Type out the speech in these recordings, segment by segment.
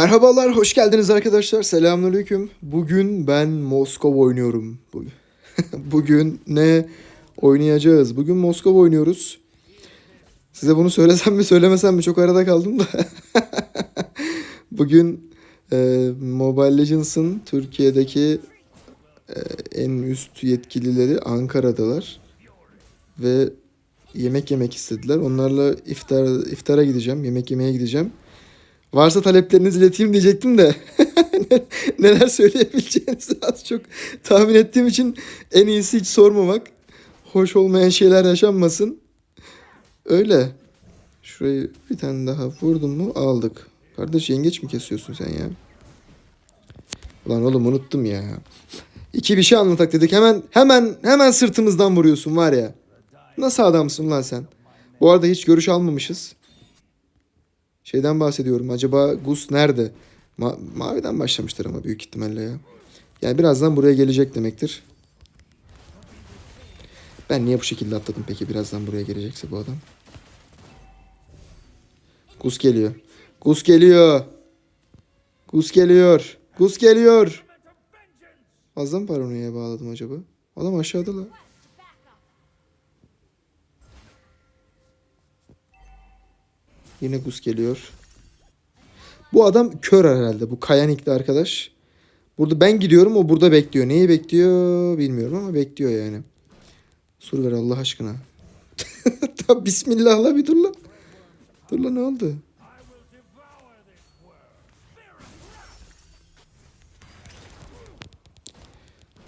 Merhabalar, hoş geldiniz arkadaşlar. Selamünaleyküm. Bugün ben Moskova oynuyorum. Bu- Bugün ne oynayacağız? Bugün Moskova oynuyoruz. Size bunu söylesem mi söylemesem mi çok arada kaldım da. Bugün e, Mobile Legends'ın Türkiye'deki e, en üst yetkilileri Ankara'dalar. Ve yemek yemek istediler. Onlarla iftar iftara gideceğim, yemek yemeye gideceğim. Varsa taleplerinizi ileteyim diyecektim de neler söyleyebileceğinizi az çok tahmin ettiğim için en iyisi hiç sormamak. Hoş olmayan şeyler yaşanmasın. Öyle. Şurayı bir tane daha vurdun mu aldık. Kardeş yengeç mi kesiyorsun sen ya? Ulan oğlum unuttum ya. İki bir şey anlatak dedik. Hemen hemen hemen sırtımızdan vuruyorsun var ya. Nasıl adamsın lan sen? Bu arada hiç görüş almamışız. Şeyden bahsediyorum. Acaba Gus nerede? Ma- maviden başlamıştır ama büyük ihtimalle ya. Yani birazdan buraya gelecek demektir. Ben niye bu şekilde atladım peki birazdan buraya gelecekse bu adam? Gus geliyor. Gus geliyor. Gus geliyor. Gus geliyor. Fazla mı paranoya bağladım acaba? Adam aşağıda la. Yine Gus geliyor. Bu adam kör herhalde. Bu Kayanik'li arkadaş. Burada ben gidiyorum o burada bekliyor. Neyi bekliyor bilmiyorum ama bekliyor yani. Sur ver Allah aşkına. Tabi bismillahla bir dur lan. Dur lan ne oldu?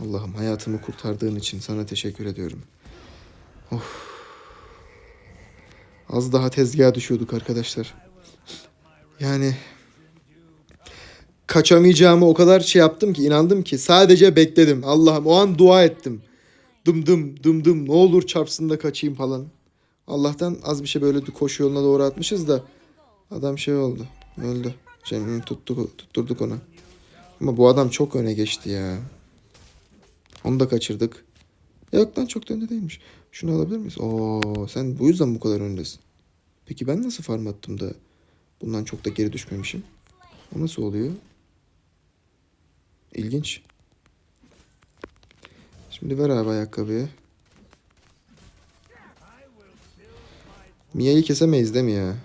Allah'ım hayatımı kurtardığın için sana teşekkür ediyorum. Of. Az daha tezgaha düşüyorduk arkadaşlar. Yani kaçamayacağımı o kadar şey yaptım ki inandım ki sadece bekledim. Allah'ım o an dua ettim. Dım dım dım dım ne olur çarpsın da kaçayım falan. Allah'tan az bir şey böyle koşu yoluna doğru atmışız da adam şey oldu. Öldü. Şey, tuttuk, tutturduk ona. Ama bu adam çok öne geçti ya. Onu da kaçırdık. Yok lan çok da değilmiş. Şunu alabilir miyiz? Oo, sen bu yüzden bu kadar öndesin. Peki ben nasıl farm attım da bundan çok da geri düşmemişim? O nasıl oluyor? İlginç. Şimdi ver abi ayakkabıyı. Mia'yı kesemeyiz değil mi ya?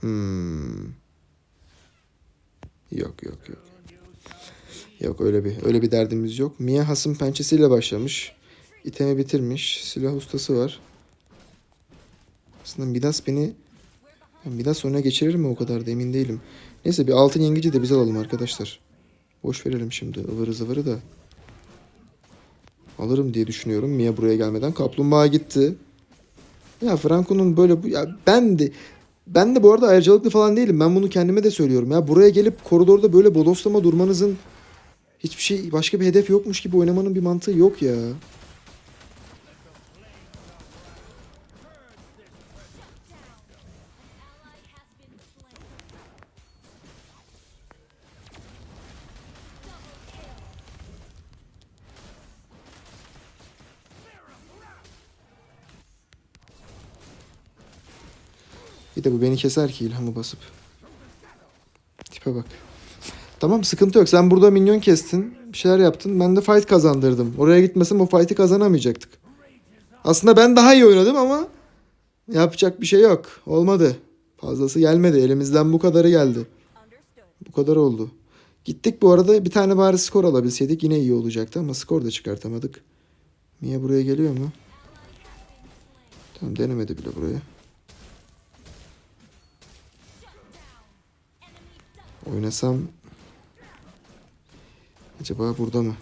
Hmm. Yok yok yok. Yok öyle bir öyle bir derdimiz yok. Mia hasım pençesiyle başlamış. İtemi bitirmiş. Silah ustası var. Aslında Midas beni Midas öne geçirir mi o kadar da emin değilim. Neyse bir altın yengeci de biz alalım arkadaşlar. Boş verelim şimdi ıvırı zıvırı da. Alırım diye düşünüyorum Mia buraya gelmeden. Kaplumbağa gitti. Ya Franco'nun böyle bu ya ben de ben de bu arada ayrıcalıklı falan değilim. Ben bunu kendime de söylüyorum ya. Buraya gelip koridorda böyle bodoslama durmanızın hiçbir şey başka bir hedef yokmuş gibi oynamanın bir mantığı yok ya. Bir de bu beni keser ki ilhamı basıp. Tipe bak. Tamam sıkıntı yok. Sen burada minyon kestin. Bir şeyler yaptın. Ben de fight kazandırdım. Oraya gitmesem o fight'i kazanamayacaktık. Aslında ben daha iyi oynadım ama yapacak bir şey yok. Olmadı. Fazlası gelmedi. Elimizden bu kadarı geldi. Bu kadar oldu. Gittik bu arada bir tane bari skor alabilseydik yine iyi olacaktı ama skor da çıkartamadık. Mia buraya geliyor mu? Tamam denemedi bile buraya. Oynasam acaba burada mı?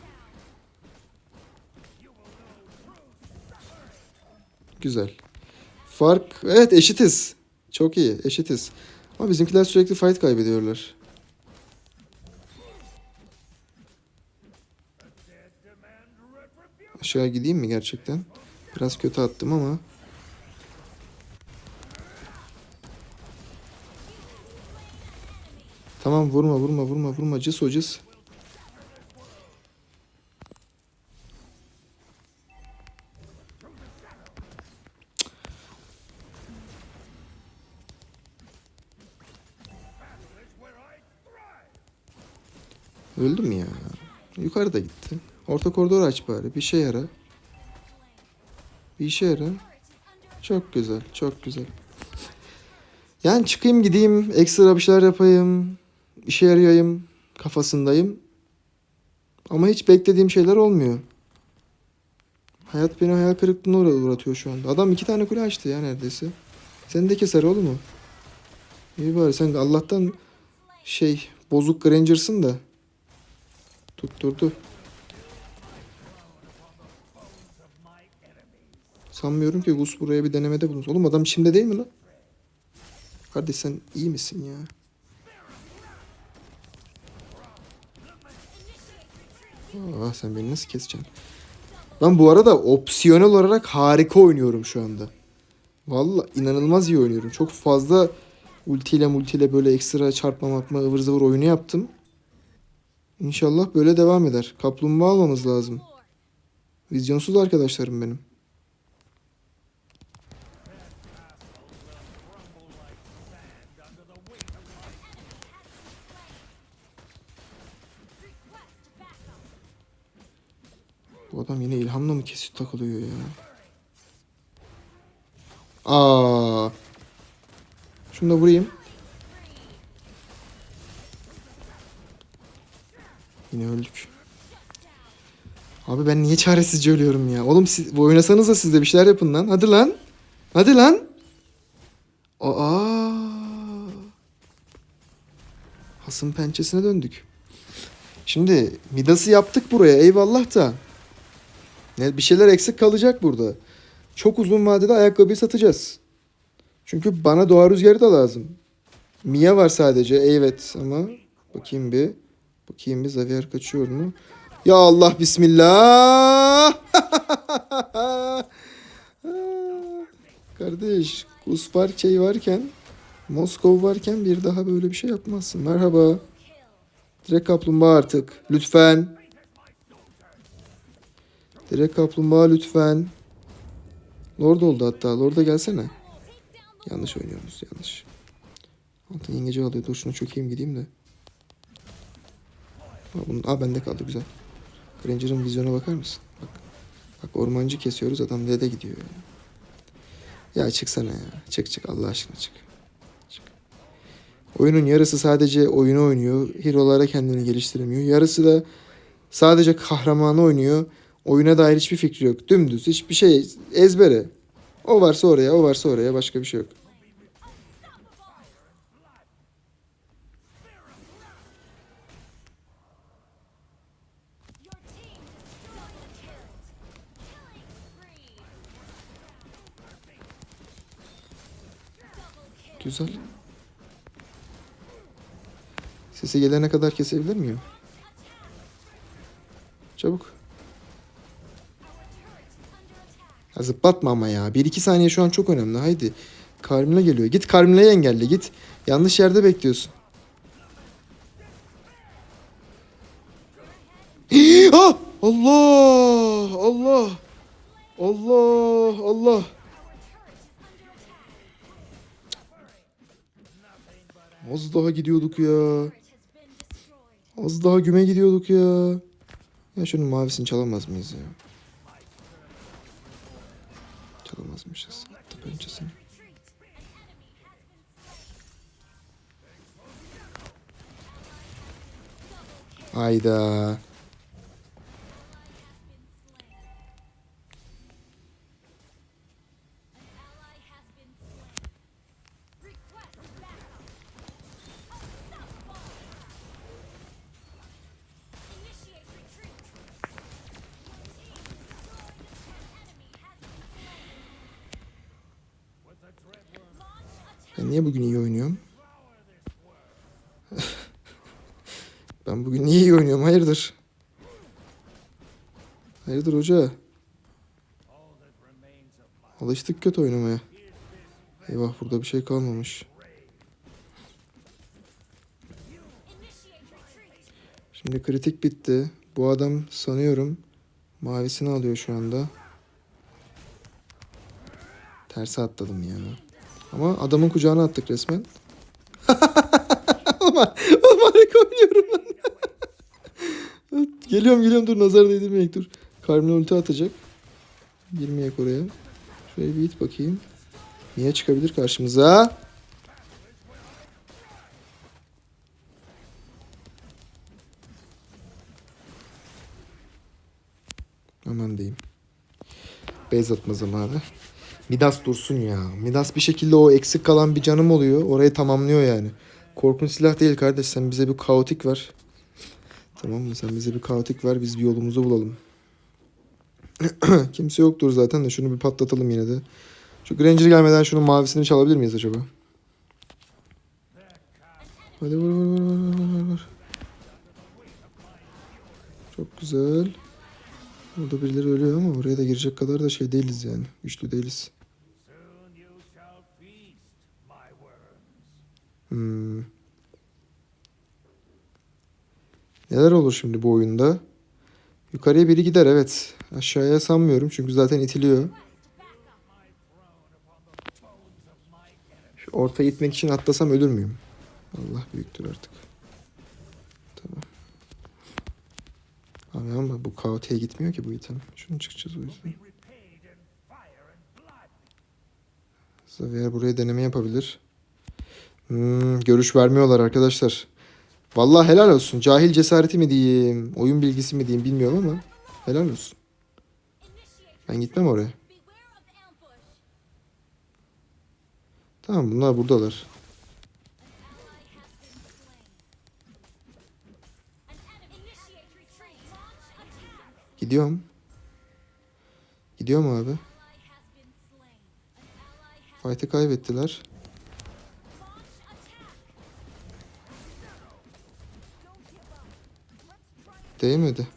Güzel. Fark evet eşitiz. Çok iyi eşitiz. Ama bizimkiler sürekli fight kaybediyorlar. Aşağı gideyim mi gerçekten? Biraz kötü attım ama. Tamam vurma vurma vurma vurma cız o cız. Öldü mü ya? Yukarıda gitti. Orta koridor aç bari. Bir şey yara. Bir işe yara. Çok güzel. Çok güzel. Yani çıkayım gideyim. Ekstra bir şeyler yapayım. işe yarayayım. Kafasındayım. Ama hiç beklediğim şeyler olmuyor. Hayat beni hayal kırıklığına uğra- uğratıyor şu anda. Adam iki tane kule açtı ya neredeyse. Sen de keser oğlum mu? İyi bari sen Allah'tan şey bozuk Granger'sın da. Tutturdu. Sanmıyorum ki Gus buraya bir denemede bulunsun. Oğlum adam içimde değil mi lan? Kardeş sen iyi misin ya? Ah sen beni nasıl keseceksin? Ben bu arada opsiyonel olarak harika oynuyorum şu anda. Valla inanılmaz iyi oynuyorum. Çok fazla ultiyle multiyle böyle ekstra çarpma makma ıvır zıvır oyunu yaptım. İnşallah böyle devam eder. Kaplumbağa almamız lazım. Vizyonsuz arkadaşlarım benim. Bu adam yine ilhamla mı kesip takılıyor ya? Aa. Şunu da vurayım. Yine öldük. Abi ben niye çaresizce ölüyorum ya? Oğlum siz oynasanız da siz de bir şeyler yapın lan. Hadi lan. Hadi lan. Aa. Hasım pençesine döndük. Şimdi Midas'ı yaptık buraya eyvallah da. Ne, bir şeyler eksik kalacak burada. Çok uzun vadede ayakkabıyı satacağız. Çünkü bana doğa rüzgarı da lazım. Mia var sadece evet ama bakayım bir. Bakayım bir Xavier kaçıyor mu? Ya Allah bismillah. Kardeş Kus var şey varken Moskov varken bir daha böyle bir şey yapmazsın. Merhaba. Direkt kaplumbağa artık. Lütfen. Direkt kaplumbağa lütfen. Lord oldu hatta. Lord'a gelsene. Yanlış oynuyoruz. Yanlış. Altın yengeci alıyor. Dur şuna çökeyim gideyim de. Aa, bunun, aa bende kaldı güzel. Granger'ın vizyona bakar mısın? Bak. Bak ormancı kesiyoruz adam dede gidiyor ya. Ya çıksana ya. Çık çık Allah aşkına çık. Çık. Oyunun yarısı sadece oyunu oynuyor. Hero'lara kendini geliştiremiyor. Yarısı da sadece kahramanı oynuyor. Oyuna dair hiçbir fikri yok. Dümdüz hiçbir şey ezbere. O varsa oraya, o varsa oraya başka bir şey yok. Güzel. Sesi gelene kadar kesebilir miyim? Çabuk. Ya zıplatma ama ya. 1-2 saniye şu an çok önemli. Haydi. Carmilla geliyor. Git Carmilla'yı engelle git. Yanlış yerde bekliyorsun. ah! Allah! Az daha gidiyorduk ya. Az daha güme gidiyorduk ya. Ya şunun mavisini çalamaz mıyız ya? Çalamazmışız. Attı pençesini. Hayda. Ben niye bugün iyi oynuyorum? ben bugün niye iyi oynuyorum? Hayırdır? Hayırdır hoca? Alıştık kötü oynamaya. Eyvah burada bir şey kalmamış. Şimdi kritik bitti. Bu adam sanıyorum mavisini alıyor şu anda. Terse atladım ya. Ama adamın kucağına attık resmen. Oğlum harika oynuyorum ben. Geliyorum geliyorum dur nazar değdirmeyek dur. Carmine ulti atacak. Girmeyek oraya. Şuraya bir it bakayım. Niye çıkabilir karşımıza? Aman diyeyim. Beyz atma zamanı. Midas dursun ya. Midas bir şekilde o eksik kalan bir canım oluyor. Orayı tamamlıyor yani. Korkunç silah değil kardeş. Sen bize bir kaotik ver. Tamam mı? Sen bize bir kaotik ver. Biz bir yolumuzu bulalım. Kimse yoktur zaten de şunu bir patlatalım yine de. Şu Granger gelmeden şunun mavisini çalabilir miyiz acaba? Hadi vur vur vur vur vur. Çok güzel. Orada birileri ölüyor ama oraya da girecek kadar da şey değiliz yani. Güçlü değiliz. Hmm. Neler olur şimdi bu oyunda? Yukarıya biri gider evet. Aşağıya sanmıyorum çünkü zaten itiliyor. Şu ortaya itmek için atlasam ölür müyüm? Allah büyüktür artık. Tamam. Abi ama bu kaotiğe gitmiyor ki bu item. Şunu çıkacağız o yüzden. Xavier buraya deneme yapabilir. Hmm, görüş vermiyorlar arkadaşlar. Vallahi helal olsun. Cahil cesareti mi diyeyim, oyun bilgisi mi diyeyim bilmiyorum ama helal olsun. Ben gitmem oraya. Tamam bunlar buradalar. Gidiyorum. Gidiyorum abi. Fight'ı kaybettiler. Değmedi.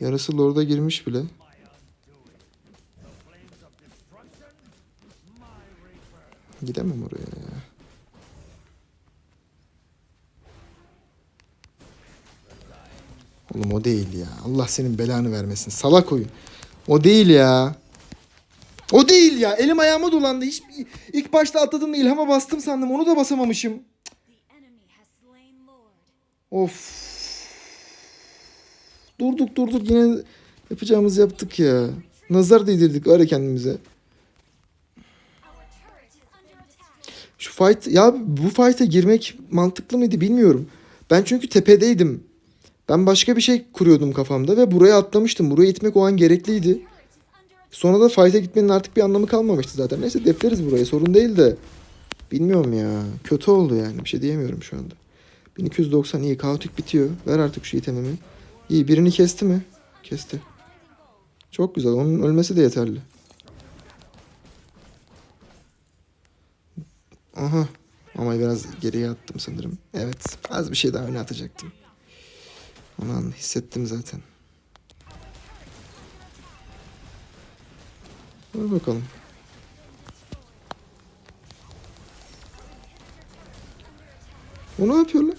Yarısı Lord'a girmiş bile. Gidemem oraya ya. Oğlum o değil ya. Allah senin belanı vermesin. Salak oyun. O değil ya. O değil ya. Elim ayağıma dolandı. Hiç, ilk başta atladığımda ilhama bastım sandım. Onu da basamamışım. Of. Durduk durduk yine yapacağımızı yaptık ya. Nazar değdirdik ya kendimize. Şu fight ya bu fight'e girmek mantıklı mıydı bilmiyorum. Ben çünkü tepedeydim. Ben başka bir şey kuruyordum kafamda ve buraya atlamıştım. Buraya itmek o an gerekliydi. Sonra da fight'e gitmenin artık bir anlamı kalmamıştı zaten. Neyse defleriz burayı sorun değil de. Bilmiyorum ya. Kötü oldu yani. Bir şey diyemiyorum şu anda. 1290 iyi. Kaotik bitiyor. Ver artık şu itemimi. İyi birini kesti mi? Kesti. Çok güzel. Onun ölmesi de yeterli. Aha. Ama biraz geriye attım sanırım. Evet. Az bir şey daha öne atacaktım. Onu hissettim zaten. Dur bakalım. O ne yapıyor?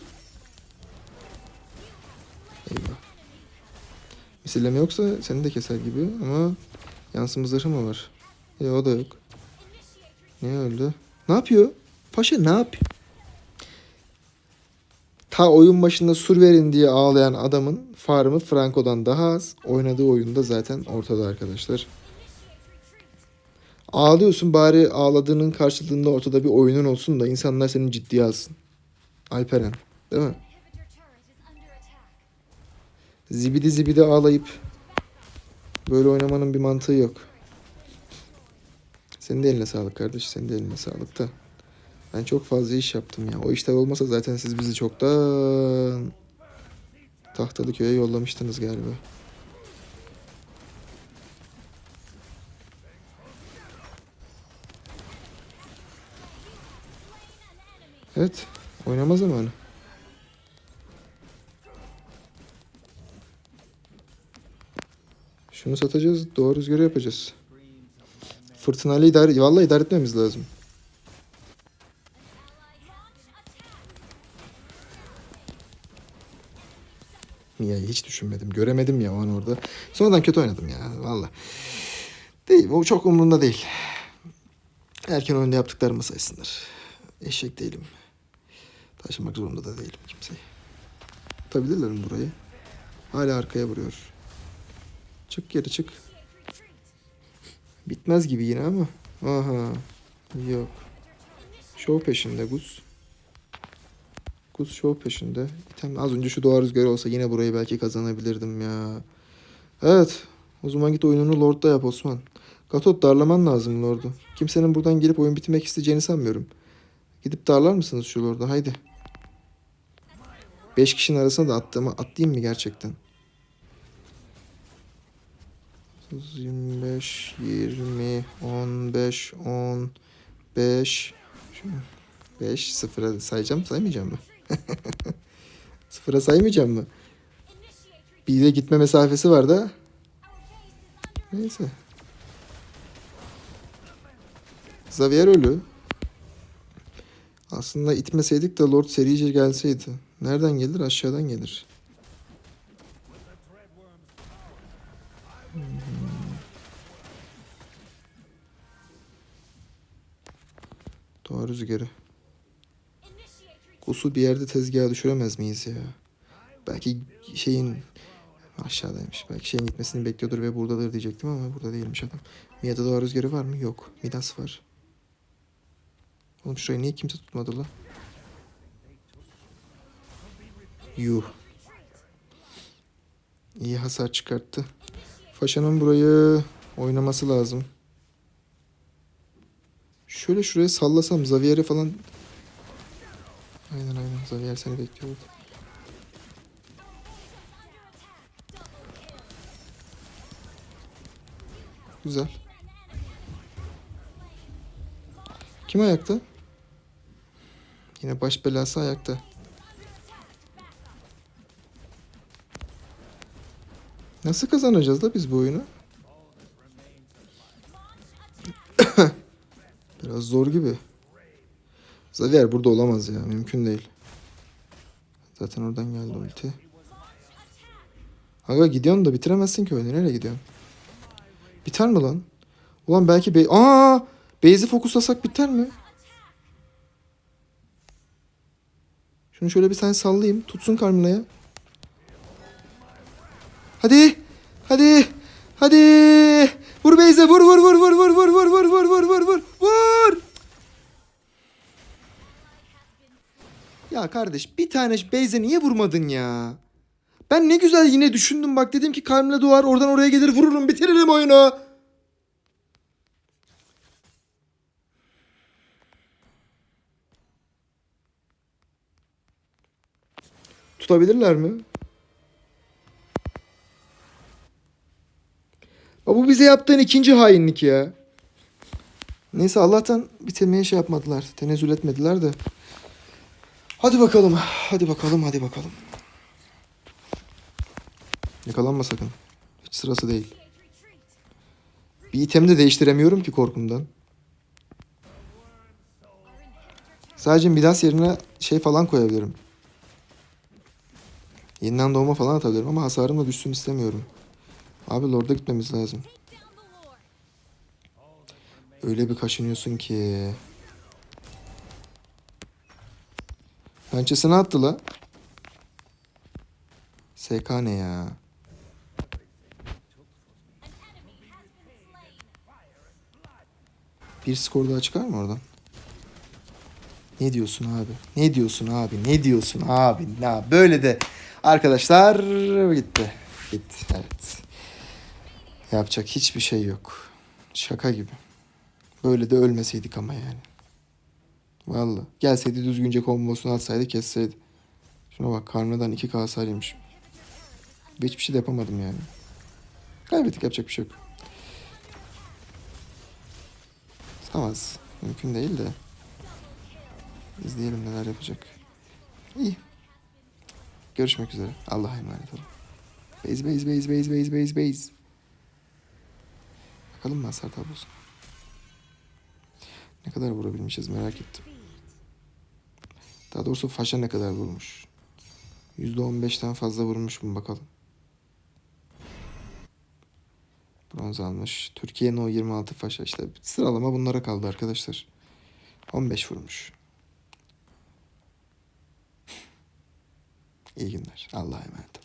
Misilleme yoksa seni de keser gibi ama yansıma mı var? E o da yok. Niye öldü? Ne yapıyor? Paşa ne yapıyor? Ta oyun başında sur verin diye ağlayan adamın farmı Franco'dan daha az. Oynadığı oyunda zaten ortada arkadaşlar. Ağlıyorsun bari ağladığının karşılığında ortada bir oyunun olsun da insanlar seni ciddiye alsın. Alperen değil mi? Zibidi zibidi ağlayıp böyle oynamanın bir mantığı yok. Senin de eline sağlık kardeş. Senin de eline sağlık da. Ben çok fazla iş yaptım ya. O işler olmasa zaten siz bizi çoktan tahtalı köye yollamıştınız galiba. Evet. Oynama zamanı. Şunu satacağız. Doğru rüzgarı yapacağız. Fırtınayla idare, vallahi idare etmemiz lazım. Ya hiç düşünmedim. Göremedim ya o an orada. Sonradan kötü oynadım ya. Valla. Değil. O çok umurumda değil. Erken oyunda yaptıklarımı saysınlar. Eşek değilim. Taşımak zorunda da değilim kimseyi. Tutabilirler mi burayı? Hala arkaya vuruyor. Çık geri çık. Bitmez gibi yine ama. Aha. Yok. Show peşinde Gus. Gus show peşinde. İtem az önce şu doğa rüzgarı olsa yine burayı belki kazanabilirdim ya. Evet. O zaman git oyununu Lord'da yap Osman. Gatot darlaman lazım Lord'u. Kimsenin buradan gelip oyun bitirmek isteyeceğini sanmıyorum. Gidip darlar mısınız şu Lord'u? Haydi. 5 kişinin arasına da attığımı atlayayım mı gerçekten? 25, 20, 15, 10, 5, 5, sıfıra sayacağım saymayacağım mı? sıfıra saymayacağım mı? Bir de gitme mesafesi var da. Neyse. Xavier ölü. Aslında itmeseydik de Lord serice gelseydi. Nereden gelir? Aşağıdan gelir. Doğa rüzgarı. Kusu bir yerde tezgaha düşüremez miyiz ya? Belki şeyin aşağıdaymış. Belki şeyin gitmesini bekliyordur ve buradadır diyecektim ama burada değilmiş adam. Mia'da doğa rüzgarı var mı? Yok. Midas var. Oğlum şurayı niye kimse tutmadı la? Yuh. İyi hasar çıkarttı. Faşa'nın burayı oynaması lazım. Şöyle şuraya sallasam Xavier'e falan... Aynen aynen Xavier seni bekliyordu. Güzel. Kim ayakta? Yine baş belası ayakta. Nasıl kazanacağız da biz bu oyunu? Biraz zor gibi. Xavier burada olamaz ya. Mümkün değil. Zaten oradan geldi ulti. Aga gidiyorsun da bitiremezsin ki oyunu. Nereye gidiyorsun? Biter mi lan? Ulan belki be... Aa! Base'i fokuslasak biter mi? Şunu şöyle bir tane sallayayım. Tutsun Carmina'ya. Hadi. Hadi. Hadi. Kardeş bir tane Beyze niye vurmadın ya? Ben ne güzel yine düşündüm bak dedim ki Carmela doğar oradan oraya gelir vururum bitiririm oyunu. Tutabilirler mi? Bu bize yaptığın ikinci hainlik ya. Neyse Allah'tan bitirmeye şey yapmadılar. Tenezzül etmediler de. Hadi bakalım. Hadi bakalım. Hadi bakalım. Yakalanma sakın. Hiç sırası değil. Bir itemi de değiştiremiyorum ki korkumdan. Sadece Midas yerine şey falan koyabilirim. Yeniden doğma falan atabilirim ama hasarım da düşsün istemiyorum. Abi Lord'a gitmemiz lazım. Öyle bir kaşınıyorsun ki. Pençesini attı la. SK ne ya? Bir skor daha çıkar mı oradan? Ne diyorsun abi? Ne diyorsun abi? Ne diyorsun abi? Na böyle de arkadaşlar gitti. Gitti. Evet. Yapacak hiçbir şey yok. Şaka gibi. Böyle de ölmeseydik ama yani. Vallahi. Gelseydi düzgünce kombosunu atsaydı kesseydi. Şuna bak karnından 2K hasar yemiş. Hiçbir şey de yapamadım yani. Kaybettik yapacak bir şey yok. Tutamaz. Mümkün değil de. İzleyelim neler yapacak. İyi. Görüşmek üzere. Allah'a emanet olun. Base base base base base base base. Bakalım mı hasar tablosu? Ne kadar vurabilmişiz merak ettim. Daha doğrusu Faşa ne kadar vurmuş? %15'ten fazla vurmuş mu bakalım. Bronz almış. Türkiye'nin o 26 Faşa işte sıralama bunlara kaldı arkadaşlar. 15 vurmuş. İyi günler. Allah'a emanet.